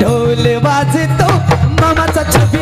ढोल वाजतो. मामाचा छबी